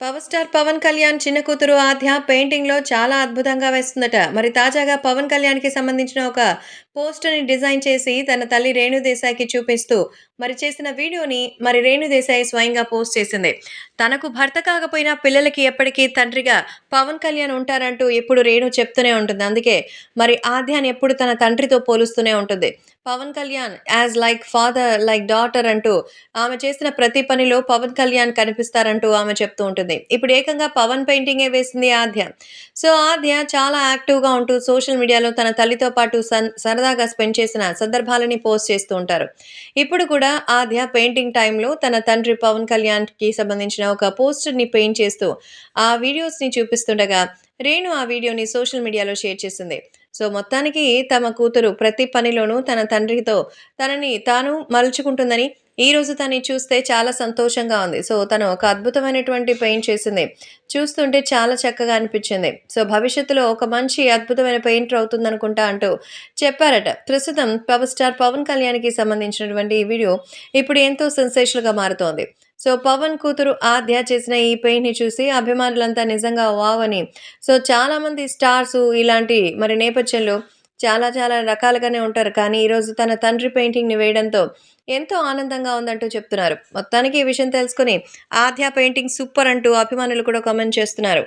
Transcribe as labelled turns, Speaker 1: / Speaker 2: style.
Speaker 1: Power star Pawan Kalyan చిన్న కూతురు ఆధ్య పెయింటింగ్లో చాలా అద్భుతంగా వేస్తుందట. మరి తాజాగా పవన్ కళ్యాణ్కి సంబంధించిన ఒక పోస్టర్ని డిజైన్ చేసి తన తల్లి రేణుదేశాయికి చూపిస్తూ మరి చేసిన వీడియోని మరి రేణుదేశాయి స్వయంగా పోస్ట్ చేసింది. తనకు భర్త కాకపోయినా పిల్లలకి ఎప్పటికీ తండ్రిగా పవన్ కళ్యాణ్ ఉంటారంటూ ఎప్పుడు రేణు చెప్తూనే ఉంటుంది. అందుకే మరి ఆద్యాన్ని ఎప్పుడు తన తండ్రితో పోలుస్తూనే ఉంటుంది. Pawan Kalyan as like father like daughter అంటూ ఆమె చేసిన ప్రతి పనిలో పవన్ కళ్యాణ్ కనిపిస్తారంటూ ఆమె చెప్తూ ఉంటుంది. ఇప్పుడు ఏకంగా పవన్ పెయింటింగే వేసింది ఆద్య. సో ఆద్య చాలా యాక్టివ్గా ఉంటూ సోషల్ మీడియాలో తన తల్లితో పాటు సన్ సరదాగా స్పెండ్ చేసిన సందర్భాలని పోస్ట్ చేస్తూ ఉంటారు. ఇప్పుడు కూడా ఆద్య పెయింటింగ్ టైంలో తన తండ్రి పవన్ కళ్యాణ్కి సంబంధించిన ఒక పోస్టర్ని పెయింట్ చేస్తూ ఆ వీడియోస్ని చూపిస్తుండగా రేణు ఆ వీడియోని సోషల్ మీడియాలో షేర్ చేసింది. సో మొత్తానికి తమ కూతురు ప్రతి పనిలోనూ తన తండ్రితో తనని తాను మలుచుకుంటుందని ఈ రోజు తనని చూస్తే చాలా సంతోషంగా ఉంది. సో తను ఒక అద్భుతమైనటువంటి పెయింట్ చేసింది. చూస్తుంటే చాలా చక్కగా అనిపించింది. సో భవిష్యత్తులో ఒక మంచి అద్భుతమైన పెయింటర్ అవుతుందనుకుంటా అంటూ చెప్పారట. ప్రస్తుతం పవర్ స్టార్ పవన్ కళ్యాణ్కి సంబంధించినటువంటి ఈ వీడియో ఇప్పుడు ఎంతో సెన్సేషన్గా మారుతోంది. సో పవన్ కూతురు ఆద్య చేసిన ఈ పెయింట్ని చూసి అభిమానులంతా నిజంగా వావ్ అని. సో చాలామంది స్టార్స్ ఇలాంటి మరి నేపథ్యంలో చాలా చాలా రకాలుగానే ఉంటారు. కానీ ఈరోజు తన తండ్రి పెయింటింగ్ని వేయడంతో ఎంతో ఆనందంగా ఉందంటూ చెప్తున్నారు. మొత్తానికి ఈ విషయం తెలుసుకుని ఆద్య పెయింటింగ్ సూపర్ అంటూ అభిమానులు కూడా కామెంట్ చేస్తున్నారు.